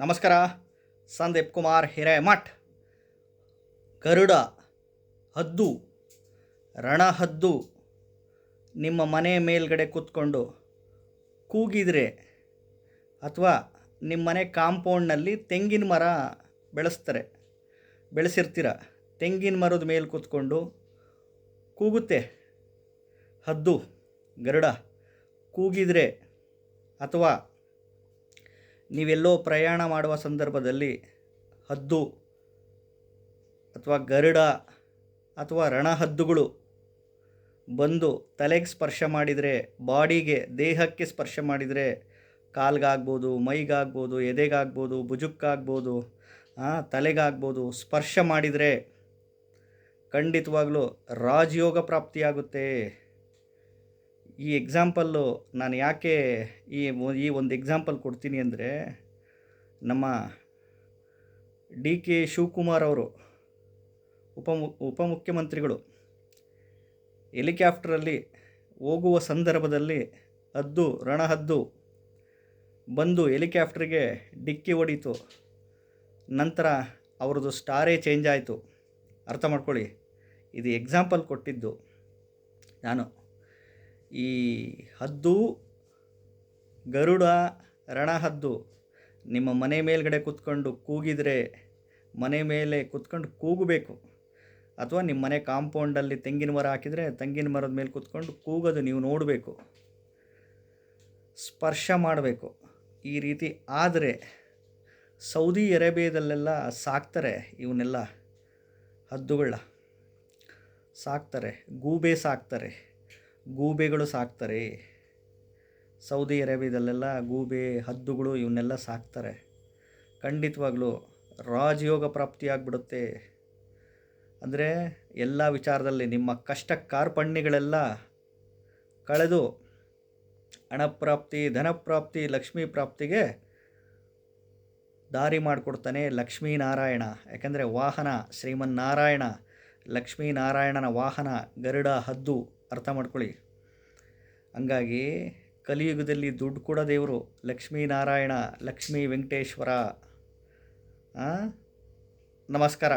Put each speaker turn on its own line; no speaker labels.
ನಮಸ್ಕಾರ. ಸಂದೀಪ್ ಕುಮಾರ್ ಹಿರೇಮಠ್. ಗರುಡ ಹದ್ದು, ರಣಹದ್ದು, ನಿಮ್ಮ ಮನೆ ಮೇಲ್ಗಡೆ ಕೂತ್ಕೊಂಡು ಕೂಗಿದರೆ ಅಥವಾ ನಿಮ್ಮ ಮನೆ ಕಾಂಪೌಂಡ್ನಲ್ಲಿ ತೆಂಗಿನ ಮರ ಬೆಳೆಸ್ತಾರೆ, ಬೆಳೆಸಿರ್ತೀರ. ತೆಂಗಿನ ಮರದ ಮೇಲೆ ಕೂತ್ಕೊಂಡು ಕೂಗುತ್ತೆ. ಹದ್ದು, ಗರುಡ, ಕೂಗಿದರೆ ಅಥವಾ ನೀವೆಲ್ಲೋ ಪ್ರಯಾಣ ಮಾಡುವ ಸಂದರ್ಭದಲ್ಲಿ ಹದ್ದು ಅಥವಾ ಗರುಡ ಅಥವಾ ರಣಹದ್ದುಗಳು ಬಂದು ತಲೆಗೆ ಸ್ಪರ್ಶ ಮಾಡಿದರೆ, ಬಾಡಿಗೆ, ದೇಹಕ್ಕೆ ಸ್ಪರ್ಶ ಮಾಡಿದರೆ ಕಾಲ್ಗಾಗ್ಬೋದು, ಮೈಗಾಗ್ಬೋದು, ಎದೆಗಾಗ್ಬೋದು, ಭುಜಕ್ಕಾಗ್ಬೋದು ತಲೆಗಾಗ್ಬೋದು, ಸ್ಪರ್ಶ ಮಾಡಿದರೆ ಖಂಡಿತವಾಗಲೂ ರಾಜಯೋಗ ಪ್ರಾಪ್ತಿಯಾಗುತ್ತೆ. ಈ ಎಕ್ಸಾಂಪಲ್ಲು ನಾನು ಯಾಕೆ ಈ ಈ ಒಂದು ಎಕ್ಸಾಂಪಲ್ ಕೊಡ್ತೀನಿ ಅಂದರೆ ನಮ್ಮ ಡಿ ಕೆ ಶಿವಕುಮಾರ್ ಅವರು ಉಪಮು, ಉಪಮುಖ್ಯಮಂತ್ರಿಗಳು ಹೆಲಿಕಾಪ್ಟ್ರಲ್ಲಿ ಹೋಗುವ ಸಂದರ್ಭದಲ್ಲಿ ಹದ್ದು, ರಣಹದ್ದು ಬಂದು ಹೆಲಿಕ್ಯಾಪ್ಟ್ರಿಗೆ ಡಿಕ್ಕಿ ಹೊಡೀತು. ನಂತರ ಅವ್ರದ್ದು ಸ್ಟಾರೇ ಚೇಂಜ್ ಆಯಿತು. ಅರ್ಥ ಮಾಡ್ಕೊಳ್ಳಿ. ಇದು ಎಕ್ಸಾಂಪಲ್ ಕೊಟ್ಟಿದ್ದು ನಾನು. ಈ ಹದ್ದು ಗರುಡ ರಣಹದ್ದು. ನಿಮ್ಮ ಮನೆ ಮೇಲ್ಗಡೆ ಕೂತ್ಕೊಂಡು ಕೂಗಿದರೆ ಮನೆ ಮೇಲೆ ಕೂತ್ಕೊಂಡು ಕೂಗಬೇಕು. ಅಥವಾ ನಿಮ್ಮ ಮನೆ ಕಾಂಪೌಂಡಲ್ಲಿ ತೆಂಗಿನ ಮರ ಹಾಕಿದರೆ ತೆಂಗಿನ ಮರದ ಮೇಲೆ ಕೂತ್ಕೊಂಡು ಕೂಗೋದು ನೀವು ನೋಡಬೇಕು. ಸ್ಪರ್ಶ ಮಾಡಬೇಕು. ಈ ರೀತಿ ಆದರೆ ಸೌದಿ ಅರೇಬಿಯಾದಲ್ಲೆಲ್ಲ ಸಾಕ್ತಾರೆ ಇವನ್ನೆಲ್ಲ ಹದ್ದುಗಳ ಸಾಕ್ತಾರೆ, ಗೂಬೆ ಸಾಕ್ತಾರೆ. ಗೂಬೆಗಳು ಸಾಕ್ತಾರೆ. ಸೌದಿ ಅರೇಬಿಯಾದಲ್ಲೆಲ್ಲ ಗೂಬೆ, ಹದ್ದುಗಳು ಇವನ್ನೆಲ್ಲ ಸಾಕ್ತಾರೆ. ಖಂಡಿತವಾಗ್ಲೂ ರಾಜಯೋಗ ಪ್ರಾಪ್ತಿಯಾಗ್ಬಿಡುತ್ತೆ. ಅಂದರೆ ಎಲ್ಲ ವಿಚಾರದಲ್ಲಿ ನಿಮ್ಮ ಕಷ್ಟ ಕಾರ್ಪಣ್ಯಗಳೆಲ್ಲ ಕಳೆದು ಹಣಪ್ರಾಪ್ತಿ, ಧನಪ್ರಾಪ್ತಿ, ಲಕ್ಷ್ಮೀ ಪ್ರಾಪ್ತಿಗೆ ದಾರಿ ಮಾಡಿಕೊಡ್ತಾನೆ ಲಕ್ಷ್ಮೀನಾರಾಯಣ. ಯಾಕೆಂದರೆ ವಾಹನ ಶ್ರೀಮನ್ನಾರಾಯಣ, ಲಕ್ಷ್ಮೀನಾರಾಯಣನ ವಾಹನ ಗರುಡ, ಹದ್ದು ಅರ್ಥ ಮಾಡ್ಕೊಳ್ಳಿ ಹಂಗಾಗಿ ಕಲಿಯುಗದಲ್ಲಿ ದುಡ್ಡು ಕೂಡ ದೇವರು ಲಕ್ಷ್ಮೀನಾರಾಯಣ ಲಕ್ಷ್ಮೀ ವೆಂಕಟೇಶ್ವರ? ನಮಸ್ಕಾರ